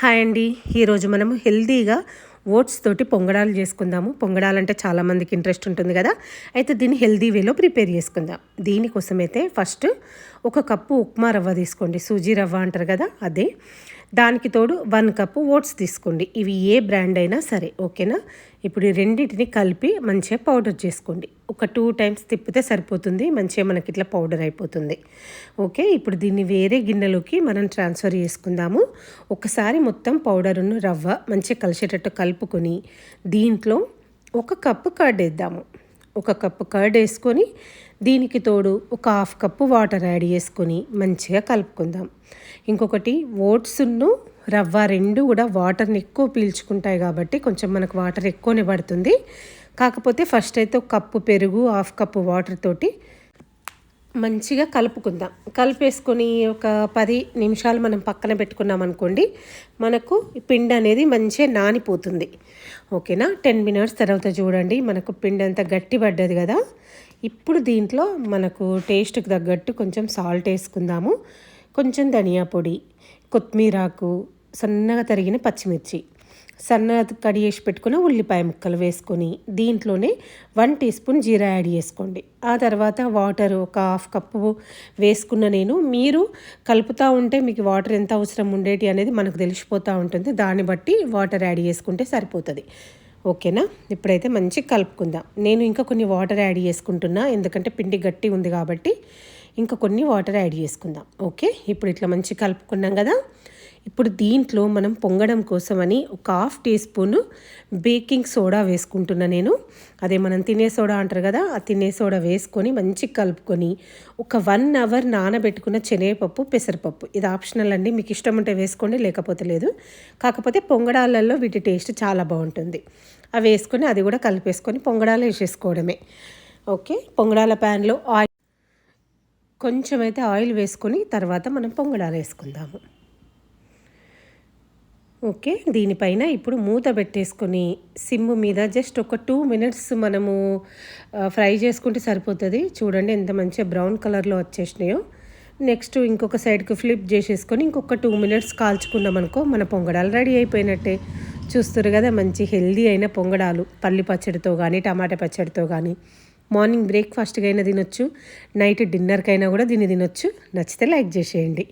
Hi అండి. ఈరోజు మనము హెల్తీగా ఓట్స్ తోటి పొంగడాలు చేసుకుందాము. పొంగడాలంటే చాలామందికి ఇంట్రెస్ట్ ఉంటుంది కదా. అయితే దీన్ని హెల్దీ వేలో ప్రిపేర్ చేసుకుందాం. దీనికోసమైతే ఫస్ట్ ఒక కప్పు ఉప్మా రవ్వ తీసుకోండి. సూజీ రవ్వ అంటారు కదా అదే. దానికి తోడు వన్ కప్పు ఓట్స్ తీసుకోండి. ఇవి ఏ బ్రాండ్ అయినా సరే ఓకేనా? ఇప్పుడు రెండింటిని కలిపి మంచిగా పౌడర్ చేసుకోండి. ఒక టూ టైమ్స్ తిప్పితే సరిపోతుంది మంచిగా మనకి ఇట్లా పౌడర్ అయిపోతుంది. ఓకే ఇప్పుడు దీన్ని వేరే గిన్నెలోకి మనం ట్రాన్స్ఫర్ చేసుకుందాము. ఒకసారి మొత్తం పౌడర్ను రవ్వ మంచిగా కలిసేటట్టు కలుపుకొని దీంట్లో ఒక కప్పు కర్డ్ వేద్దాము. ఒక కప్పు కర్డ్ వేసుకొని దీనికి తోడు ఒక హాఫ్ కప్పు వాటర్ యాడ్ చేసుకొని మంచిగా కలుపుకుందాం. ఇంకొకటి ఓట్స్ను రవ్వ రెండు కూడా వాటర్ని ఎక్కువ పీల్చుకుంటాయి కాబట్టి కొంచెం మనకు వాటర్ ఎక్కువనే పడుతుంది. కాకపోతే ఫస్ట్ అయితే ఒక కప్పు పెరుగు హాఫ్ కప్పు వాటర్ తోటి మంచిగా కలుపుకుందాం. కలిపేసుకొని ఒక పది నిమిషాలు మనం పక్కన పెట్టుకున్నాం అనుకోండి మనకు పిండి అనేది మంచిగా నానిపోతుంది. ఓకేనా? టెన్ మినిట్స్ తర్వాత చూడండి మనకు పిండి అంతా గట్టి పడ్డది కదా? ఇప్పుడు దీంట్లో మనకు టేస్ట్కి తగ్గట్టు కొంచెం సాల్ట్ వేసుకుందాము. కొంచెం ధనియా పొడి కొత్తిమీరాకు సన్నగా తరిగిన పచ్చిమిర్చి. సన్నగా కడిగేసి పెట్టుకున్న ఉల్లిపాయ ముక్కలు వేసుకొని దీంట్లోనే one teaspoon jeera add చేసుకోండి. ఆ తర్వాత వాటర్ ఒక హాఫ్ కప్పు వేసుకున్న నేను. మీరు కలుపుతూ ఉంటే మీకు వాటర్ ఎంత అవసరం ఉండేటి అనేది మనకు తెలిసిపోతూ ఉంటుంది. దాన్ని బట్టి వాటర్ యాడ్ చేసుకుంటే సరిపోతుంది. ఓకేనా? ఇప్పుడైతే మంచి కలుపుకుందాం. నేను ఇంకా కొన్ని వాటర్ యాడ్ చేసుకుంటున్నా. ఎందుకంటే పిండి గట్టి ఉంది కాబట్టి ఇంకా కొన్ని వాటర్ యాడ్ చేసుకుందాం. ఓకే? ఇప్పుడు ఇట్లా మంచిగా కలుపుకున్నాం కదా? ఇప్పుడు దీంట్లో మనం పొంగడం కోసమని ఒక half teaspoon baking soda వేసుకుంటున్నా నేను. అదే మనం తినే సోడా అంటారు కదా ఆ తినే సోడా వేసుకొని మంచిగా కలుపుకొని ఒక వన్ అవర్ నానబెట్టుకున్న శనగపప్పు పెసరపప్పు. ఇది ఆప్షనల్ అండి మీకు ఇష్టం ఉంటే వేసుకోండి లేకపోతే లేదు. కాకపోతే పొంగడాలలో వీటి టేస్ట్ చాలా బాగుంటుంది. అవి వేసుకొని అది కూడా కలిపేసుకొని పొంగడాలు వేసేసుకోవడమే. ఓకే పొంగడాల ప్యాన్లో ఆయిల్. కొంచెం అయితే ఆయిల్ వేసుకొని తర్వాత మనం పొంగడాలు వేసుకుందాము. ఓకే దీనిపైన ఇప్పుడు మూత పెట్టేసుకొని సిమ్ మీద జస్ట్ ఒక టూ మినిట్స్ మనము ఫ్రై చేసుకుంటే సరిపోతుంది. చూడండి ఎంత మంచిగా బ్రౌన్ కలర్లో వచ్చేసినాయో. నెక్స్ట్ ఇంకొక సైడ్కి ఫ్లిప్ చేసేసుకొని ఇంకొక టూ మినిట్స్ కాల్చుకున్నాం అనుకో మన పొంగడాలు రెడీ అయిపోయినట్టే. చూస్తారు కదా మంచి హెల్దీ అయిన పొంగడాలు. పల్లి పచ్చడితో కానీ టమాటా పచ్చడితో కానీ మార్నింగ్ బ్రేక్ఫాస్ట్కి అయినా తినొచ్చు. నైట్ డిన్నర్కైనా కూడా దీన్ని తినొచ్చు. నచ్చితే లైక్ చేసేయండి.